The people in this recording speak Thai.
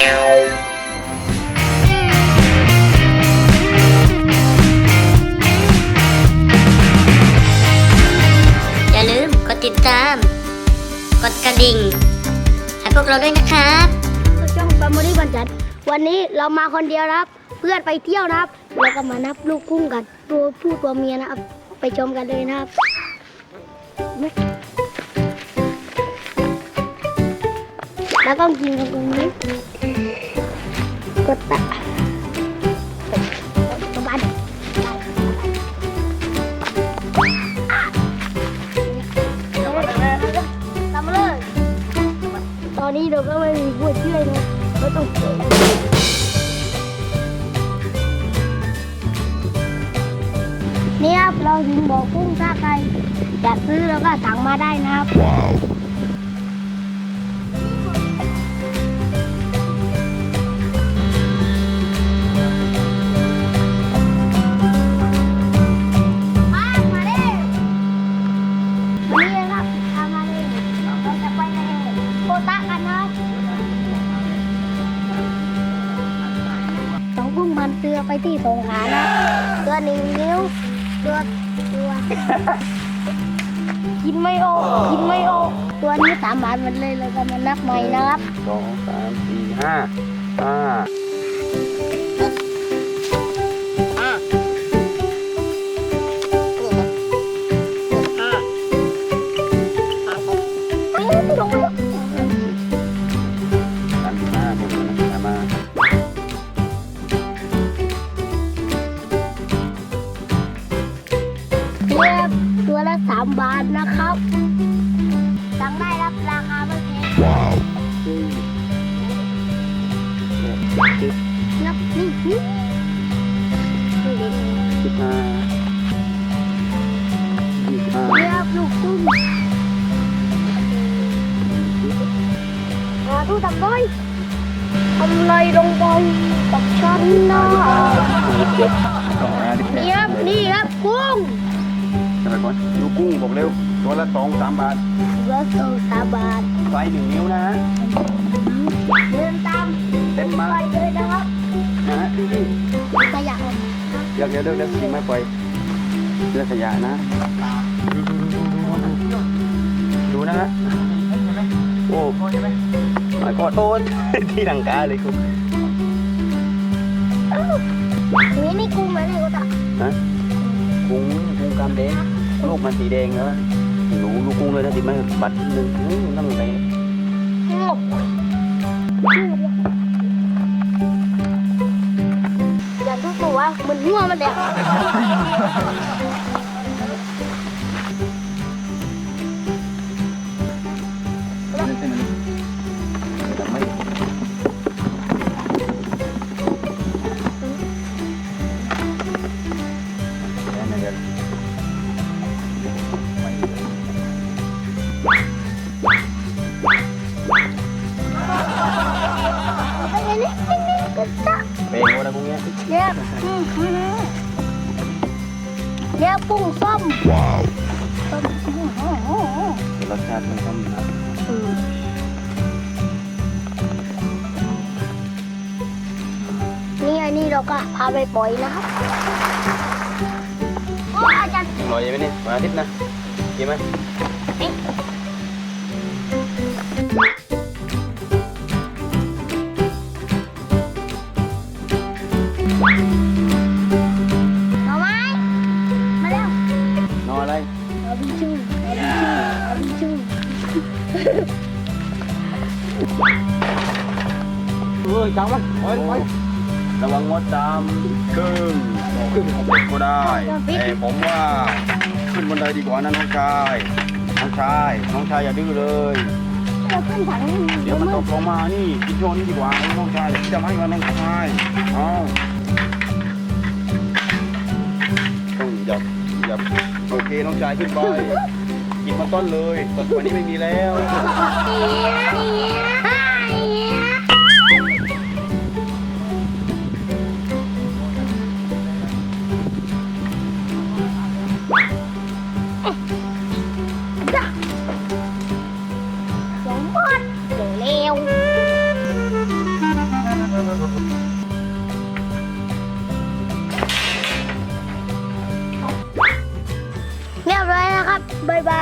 อย่าลืมกดติดตาม กดกระดิ่ง ให้พวกเราด้วยนะครับช่องแฟมิลี่บันจัดวันนี้เรามาคนเดียวนะครับ เพื่อนไปเที่ยวนะครับแล้วก็มานับลูกกุ้งกัน ตัวผู้ตัวเมียนะครับ ไปชมกันเลยนะครับ แล้วก็กินกันตรงนี้กดตะกดบันตามมาเลยตอนนี้เราก็ไม่มีผู้ช่วยนะเราต้องนี่ครับเราถึงบอกกุ้งถ้าใครอยากซื้อเราก็สั่งมาได้นะครับ รือไปที่สงขลานะตัวหนึ่งนิ้วตัวตัวกินไม่ออกกินไม่ออกตัวนี้สามบาทมันเลยเลยก็มานับใหม่นะครับสองสามสี่ห้าห้า 3 บาทนะครับ สั่งได้รับราคาเม่แพงว้าวนับนี่นี่สิบห้ายี่สิบห้าเรียบลูกตุ้มาทุกทำเลยทำไรลงไปกับฉันนะเรียบนี่ครับกุ้ง ก่อนดูกุ้งบอกเร็ว ตัวละสองสามบาทเหลือสองสามบาทไฟหนึ่งนิ้วนะฮะเดินตามเต็มมาไปเลยนะครับนะฮะดูดิขยะเลยเดี๋ยวเดี๋ยวเดี๋ยวเดี๋ยวสิไม่ปล่อยเรื่องขยะนะ ดูนะฮะโอ้มาขอโทษที่หลังกาเลยคุณนี่นี่กุ้งไหมเนี่ยก็ตะฮะกุ้งกุ้งกามแดง ลูกมันสีแดงเนอหนูลูกกุ้งเลยนะติดไหมบัตรหนึ่งนั่งไปงบอย่าทุกตัวมันหัวมันเด็ก นะกุ้งเนี้ยเนี่ยเนี่ยปุ้งส้มว้าวรสชาติมันต้องนะนี่ไอ้นี่เราก็พาไปปล่อยนะครับโอ้อาจารย์ลอยไหมเนี่ยมาอาทิตย์นะกินไหม หน่อไม้มาเร็วนอนอะไรเอาบิจูเอาบิจูเอาบิจูเฮ้ยจังมันไประวังมดดำครึ่งครึ่งของเด็กก็ได้แต่ผมว่าขึ้นบนไดดีกว่านะน้องชายน้องชายน้องชายอย่าดื้อเลยเราขึ้นถังเดี๋ยวมันตกลงมานี่กินโชว์นี้ดีกว่าน้องชายเดี๋ยวพี่จะให้กับน้องชายเอา ต้องหยับหยับโอเคน้องชายขึ้นไปกินมาต้นเลยตอนวันนี้ไม่มีแล้วสองบาทเร็ว รี